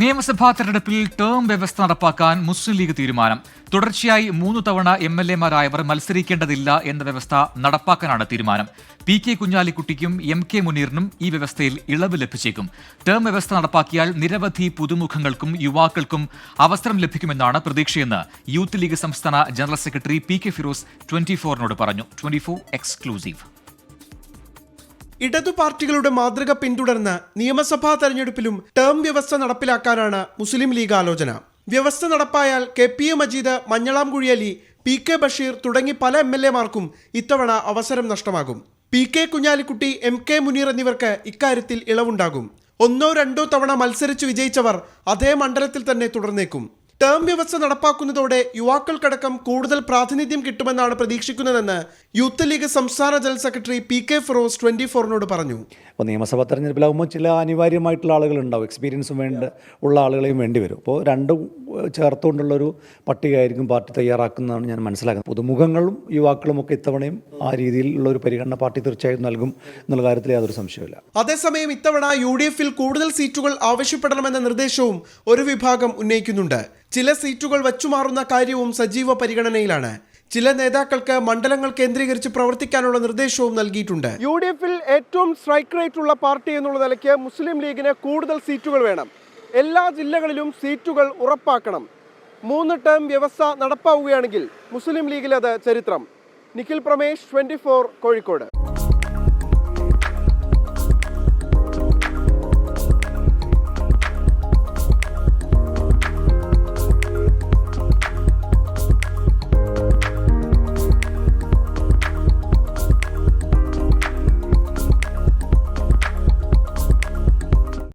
നിയമസഭാ തെരഞ്ഞെടുപ്പിൽ ടേം വ്യവസ്ഥ നടപ്പാക്കാൻ മുസ്ലിം ലീഗ് തീരുമാനം. തുടർച്ചയായി മൂന്ന് തവണ എം എൽ എമാരായവർ മത്സരിക്കേണ്ടതില്ല എന്ന വ്യവസ്ഥ നടപ്പാക്കാനാണ് തീരുമാനം. പി കെ കുഞ്ഞാലിക്കുട്ടിക്കും എം കെ മുനീറിനും ഈ വ്യവസ്ഥയിൽ ഇളവ് ലഭിച്ചേക്കും. ടേം വ്യവസ്ഥ നടപ്പാക്കിയാൽ നിരവധി പുതുമുഖങ്ങൾക്കും യുവാക്കൾക്കും അവസരം ലഭിക്കുമെന്നാണ് പ്രതീക്ഷയെന്ന് യൂത്ത് ലീഗ് സംസ്ഥാന general secretary P K Firoz twenty ഫോറിനോട് പറഞ്ഞു. Twenty four exclusive. ഇടതു പാർട്ടികളുടെ മാതൃക പിന്തുടർന്ന് നിയമസഭാ തെരഞ്ഞെടുപ്പിലും ടേം വ്യവസ്ഥ നടപ്പിലാക്കാനാണ് മുസ്ലിം ലീഗ് ആലോചന. വ്യവസ്ഥ നടപ്പായാൽ K P A Majeed Manjalamkuzhi Ali P K Basheer തുടങ്ങി പല എം എൽ എമാർക്കും ഇത്തവണ അവസരം നഷ്ടമാകും. P K Kunhalikutty M K Muneer എന്നിവർക്ക് ഇക്കാര്യത്തിൽ ഇളവുണ്ടാകും. ഒന്നോ രണ്ടോ തവണ മത്സരിച്ച് വിജയിച്ചവർ അതേ മണ്ഡലത്തിൽ തന്നെ തുടർന്നേക്കും. ടേം വ്യവസ്ഥ നടപ്പാക്കുന്നതോടെ യുവാക്കൾക്കടക്കം കൂടുതൽ പ്രാതിനിധ്യം കിട്ടുമെന്നാണ് പ്രതീക്ഷിക്കുന്നതെന്ന് യൂത്ത് ലീഗ് സംസ്ഥാന general secretary P K Firoz twenty ഫോറിനോട് പറഞ്ഞു. അപ്പോൾ നിയമസഭാ തെരഞ്ഞെടുപ്പിലാകുമ്പോൾ ചില അനിവാര്യമായിട്ടുള്ള ആളുകളുണ്ടാവും. എക്സ്പീരിയൻസും വേണ്ട ഉള്ള ആളുകളെയും വേണ്ടി വരും അപ്പോൾ രണ്ടും ചേർത്തുകൊണ്ടുള്ളൊരു പട്ടികയായിരിക്കും പാർട്ടി തയ്യാറാക്കുന്നതാണ് ഞാൻ മനസ്സിലാക്കുന്നത്. പുതുമുഖങ്ങളും യുവാക്കളും ഒക്കെ ഇത്തവണയും ആ രീതിയിലുള്ള ഒരു പരിഗണന പാർട്ടി തീർച്ചയായും നൽകും എന്നുള്ള കാര്യത്തിൽ യാതൊരു സംശയമില്ല അതേസമയം ഇത്തവണ യു ഡി എഫിൽ കൂടുതൽ സീറ്റുകൾ ആവശ്യപ്പെടണമെന്ന നിർദ്ദേശവും ഒരു വിഭാഗം ഉന്നയിക്കുന്നുണ്ട്. ചില സീറ്റുകൾ വച്ചുമാറുന്ന കാര്യവും സജീവ പരിഗണനയിലാണ്. ചില നേതാക്കൾക്ക് മണ്ഡലങ്ങൾ കേന്ദ്രീകരിച്ച് പ്രവർത്തിക്കാനുള്ള നിർദ്ദേശവും നൽകിയിട്ടുണ്ട്. യു ഡി എഫിൽ ഏറ്റവും സ്ട്രൈക്ക് റേറ്റ് ഉള്ള പാർട്ടി എന്നുള്ള നിലയ്ക്ക് മുസ്ലിം ലീഗിന് കൂടുതൽ സീറ്റുകൾ വേണം. എല്ലാ ജില്ലകളിലും സീറ്റുകൾ ഉറപ്പാക്കണം. മൂന്ന് ടേം വ്യവസ്ഥ നടപ്പാവുകയാണെങ്കിൽ മുസ്ലിം ലീഗിലത് ചരിത്രം. നിഖിൽ പ്രമേഷ് ട്വന്റി കോഴിക്കോട്.